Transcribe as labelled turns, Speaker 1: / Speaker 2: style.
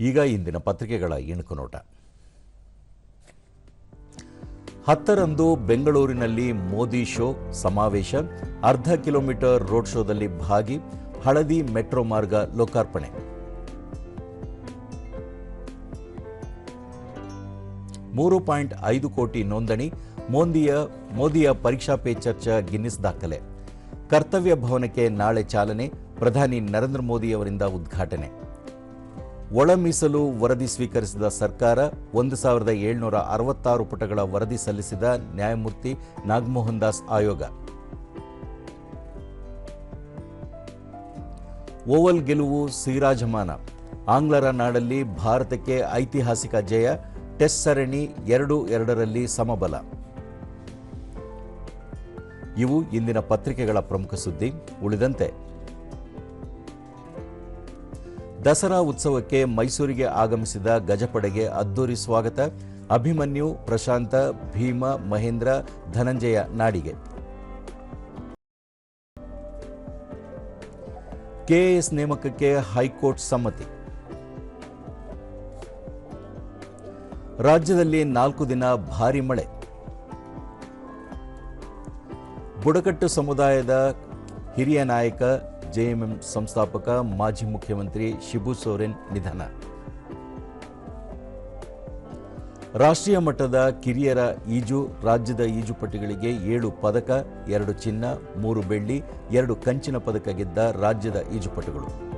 Speaker 1: ಈಗ ಇಂದಿನ ಪತ್ರಿಕೆಗಳ ಇಣುಕು ನೋಟ. ಹತ್ತರಂದು ಬೆಂಗಳೂರಿನಲ್ಲಿ ಮೋದಿ ಶೋ ಸಮಾವೇಶ, ಅರ್ಧ ಕಿಲೋಮೀಟರ್ ರೋಡ್ ಶೋದಲ್ಲಿ ಭಾಗಿ, ಹಳದಿ ಮೆಟ್ರೋ ಮಾರ್ಗ ಲೋಕಾರ್ಪಣೆ. ಮೂರು ಪಾಯಿಂಟ್ ಐದು ಕೋಟಿ ನೋಂದಣಿ, ಮೋದಿಯ ಮೋದಿಯ ಪರೀಕ್ಷಾ ಪೇ ಚರ್ಚಾ ಗಿನ್ನಿಸ್ ದಾಖಲೆ. ಕರ್ತವ್ಯ ಭವನಕ್ಕೆ ನಾಳೆ ಚಾಲನೆ, ಪ್ರಧಾನಿ ನರೇಂದ್ರ ಮೋದಿ ಅವರಿಂದ ಉದ್ಘಾಟನೆ. ಒಳ ಮೀಸಲು ವರದಿ ಸ್ವೀಕರಿಸಿದ ಸರ್ಕಾರ ಒಂದು ಸಾವಿರದ ಏಳ್ನೂರ ಅರವತ್ತಾರು ಪುಟಗಳ ವರದಿ ಸಲ್ಲಿಸಿದ ನ್ಯಾಯಮೂರ್ತಿ ನಾಗಮೋಹನ್ ದಾಸ್ ಆಯೋಗ. ಓವಲ್ ಗೆಲುವು ಸಿರಾಜಮಾನ. ಆಂಗ್ಲರ ನಾಡಲ್ಲಿ ಭಾರತಕ್ಕೆ ಐತಿಹಾಸಿಕ ಜಯ, ಟೆಸ್ಟ್ ಸರಣಿ ಎರಡು ಎರಡರಲ್ಲಿ ಸಮಬಲ. ಇವು ಇಂದಿನ ಪತ್ರಿಕೆಗಳ ಪ್ರಮುಖ ಸುದ್ದಿ. ಉಳಿದಂತೆ ದಸರಾ ಉತ್ಸವಕ್ಕೆ ಮೈಸೂರಿಗೆ ಆಗಮಿಸಿದ ಗಜಪಡೆಗೆ ಅದ್ದೂರಿ ಸ್ವಾಗತ. ಅಭಿಮನ್ಯು, ಪ್ರಶಾಂತ, ಭೀಮ, ಮಹೇಂದ್ರ, ಧನಂಜಯ ನಾಡಿಗೆ. ಕೆಎಎಸ್ ನೇಮಕಕ್ಕೆ ಹೈಕೋರ್ಟ್ ಸಮ್ಮತಿ. ರಾಜ್ಯದಲ್ಲಿ ನಾಲ್ಕು ದಿನ ಭಾರಿ ಮಳೆ. ಬುಡಕಟ್ಟು ಸಮುದಾಯದ ಹಿರಿಯ ನಾಯಕ, ಜೆಎಂಎಂ ಸಂಸ್ಥಾಪಕ, ಮಾಜಿ ಮುಖ್ಯಮಂತ್ರಿ ಶಿಬು ಸೋರೆನ್ ನಿಧನ. ರಾಷ್ಟ್ರೀಯ ಮಟ್ಟದ ಕಿರಿಯರ ಈಜು, ರಾಜ್ಯದ ಈಜುಪಟುಗಳಿಗೆ ಏಳು ಪದಕ, ಎರಡು ಚಿನ್ನ, ಮೂರು ಬೆಳ್ಳಿ, ಎರಡು ಕಂಚಿನ ಪದಕ ಗೆದ್ದ ರಾಜ್ಯದ ಈಜುಪಟುಗಳು.